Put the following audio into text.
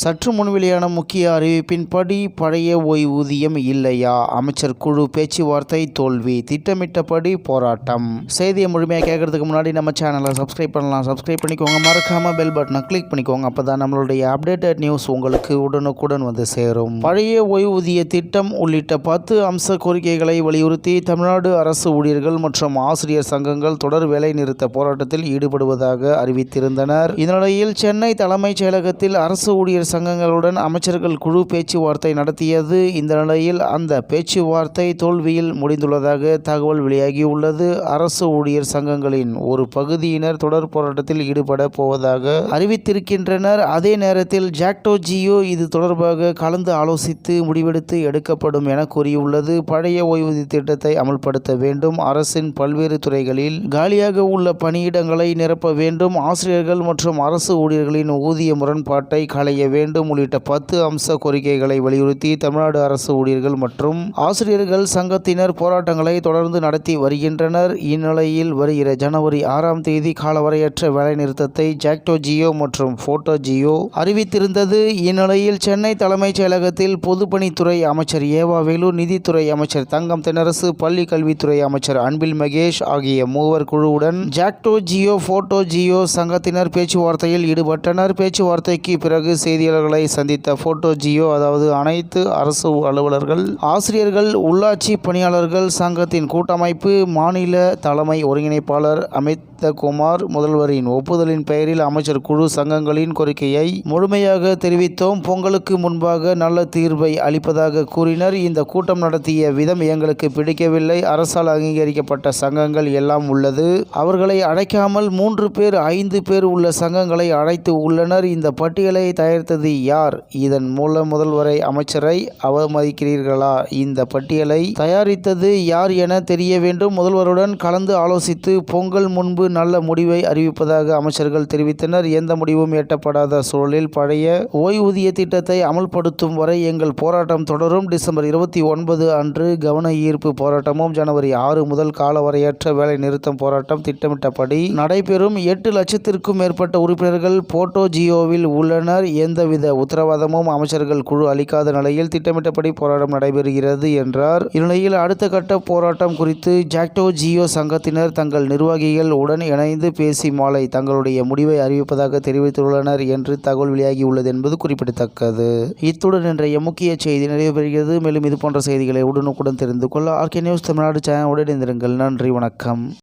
சற்று முன் வெளியான முக்கிய அறிவிப்பின்படி பழைய ஓய்வூதியம் இல்லையா? அமைச்சர் குழு பேச்சுவார்த்தை தோல்வி திட்டமிட்டபடி போராட்டம். செய்தியை முழுமையாக கேட்கறதுக்கு முன்னாடி நம்ம சேனலை சப்ஸ்கிரைப் பண்ணலாம். சப்ஸ்கிரைப் பண்ணிக்கோங்க. மறக்காம பெல் பட்டனை கிளிக் பண்ணிக்கோங்க. அப்பதான் நம்மளுடைய அப்டேட்டட் நியூஸ் உங்களுக்கு உடனுக்குடன் வந்து சேரும். பழைய ஓய்வூதிய திட்டம் உள்ளிட்ட பத்து அம்ச கோரிக்கைகளை வலியுறுத்தி தமிழ்நாடு அரசு ஊழியர்கள் மற்றும் ஆசிரியர் சங்கங்கள் தொடர் வேலை நிறுத்த போராட்டத்தில் ஈடுபடுவதாக அறிவித்திருந்தனர். இந்நிலையில் சென்னை தலைமைச் செயலகத்தில் அரசு ஊழியர் சங்கங்களுடன் அமைச்சர்கள் குழு பேச்சுவார்த்தை நடத்தியது. இந்த நிலையில் அந்த பேச்சுவார்த்தை தோல்வியில் முடிந்துள்ளதாக தகவல் வெளியாகியுள்ளது. அரசு ஊழியர் சங்கங்களின் ஒரு பகுதியினர் தொடர் போராட்டத்தில் ஈடுபட போவதாக அறிவித்திருக்கின்றனர். அதே நேரத்தில் ஜாக்டோ ஜியோ இது தொடர்பாக கலந்து ஆலோசித்து முடிவெடுத்து எடுக்கப்படும் என கூறியுள்ளது. பழைய ஓய்வூதிய திட்டத்தை அமல்படுத்த வேண்டும். அரசின் பல்வேறு துறைகளில் காலியாக உள்ள பணியிடங்களை நிரப்ப வேண்டும். ஆசிரியர்கள் மற்றும் அரசு ஊழியர்களின் ஊதிய முரண்பாட்டை களைய வேண்டும் வேண்டும் உள்ளிட்ட பத்து அம்ச கோரிக்கைகளை வலியுறுத்தி தமிழ்நாடு அரசு ஊழியர்கள் மற்றும் ஆசிரியர்கள் சங்கத்தினர் போராட்டங்களை தொடர்ந்து நடத்தி வருகின்றனர். இந்நிலையில் வருகிற ஜனவரி ஆறாம் தேதி காலவரையற்ற வேலைநிறுத்தத்தை ஜாக்டோ ஜியோ மற்றும் போட்டோ ஜியோ அறிவித்திருந்தது. இந்நிலையில் சென்னை தலைமைச் செயலகத்தில் பொதுப்பணித்துறை அமைச்சர் ஏவா வேலு நிதித்துறை அமைச்சர் தங்கம் தென்னரசு பள்ளி கல்வித்துறை அமைச்சர் அன்பில் மகேஷ் ஆகிய மூவர் குழுவுடன் ஜாக்டோ ஜியோ போட்டோ ஜியோ சங்கத்தினர் பேச்சுவார்த்தையில் ஈடுபட்டனர். பேச்சுவார்த்தைக்கு பிறகு செய்தி செய்தியாளர்களை சந்தித்த போட்டோ ஜியோ அதாவது அனைத்து அரசு அலுவலர்கள் ஆசிரியர்கள் உள்ளாட்சி பணியாளர்கள் சங்கத்தின் கூட்டமைப்பு மாநில தலைமை ஒருங்கிணைப்பாளர் அமித் குமார் முதல்வரின் ஒப்புதலின் பெயரில் அமைச்சர் குழு சங்கங்களின் கோரிக்கையை முழுமையாக தெரிவித்தோம். பொங்கலுக்கு முன்பாக நல்ல தீர்வை அளிப்பதாக கூறினர். இந்த கூட்டம் நடத்திய விதம் எங்களுக்கு பிடிக்கவில்லை. அரசால் அங்கீகரிக்கப்பட்ட சங்கங்கள் எல்லாம் உள்ளது. அவர்களை அழைக்காமல் மூன்று பேர் ஐந்து பேர் உள்ள சங்கங்களை அழைத்து உள்ளனர். இந்த பட்டியலை தயாரித்தது யார்? இதன் மூலம் முதல்வரை அமைச்சரை அவமதிக்கிறீர்களா? இந்த பட்டியலை தயாரித்தது யார் என தெரிய வேண்டும். முதல்வருடன் கலந்து ஆலோசித்து பொங்கல் முன்பு நல்ல முடிவை அறிவிப்பதாக அமைச்சர்கள் தெரிவித்தனர். எந்த முடிவும் எட்டப்படாத சூழலில் பழைய ஓய்வூதிய திட்டத்தை அமல்படுத்தும் வரை எங்கள் போராட்டம் தொடரும். டிசம்பர் இருபத்தி ஒன்பது அன்று கவன ஈர்ப்பு போராட்டமும் ஜனவரி ஆறு முதல் காலவரையற்ற வேலை நிறுத்தம் போராட்டம் திட்டமிட்டபடி நடைபெறும். எட்டு லட்சத்திற்கும் மேற்பட்ட உறுப்பினர்கள் போட்டோ ஜியோவில் உள்ளனர். எந்தவித உத்தரவாதமும் அமைச்சர்கள் குழு அளிக்காத நிலையில் திட்டமிட்டபடி போராட்டம் நடைபெறுகிறது என்றார். இந்நிலையில் அடுத்த கட்ட போராட்டம் குறித்து ஜாக்டோ ஜியோ சங்கத்தினர் தங்கள் நிர்வாகிகள் உடன் இணைந்து பேசி மாலை தங்களுடைய முடிவை அறிவிப்பதாக தெரிவித்துள்ளனர் என்று தகவல் வெளியாகியுள்ளது என்பது குறிப்பிடத்தக்கது. இத்துடன் இன்றைய முக்கிய செய்தி நிறைவு பெறுகிறது மேலும் இது போன்ற செய்திகளை உடனுக்குடன் தெரிந்து கொள்ள ஆர்கே நியூஸ் தமிழ்நாடு சேனல் உடனிருந்திருங்கள் நன்றி வணக்கம்.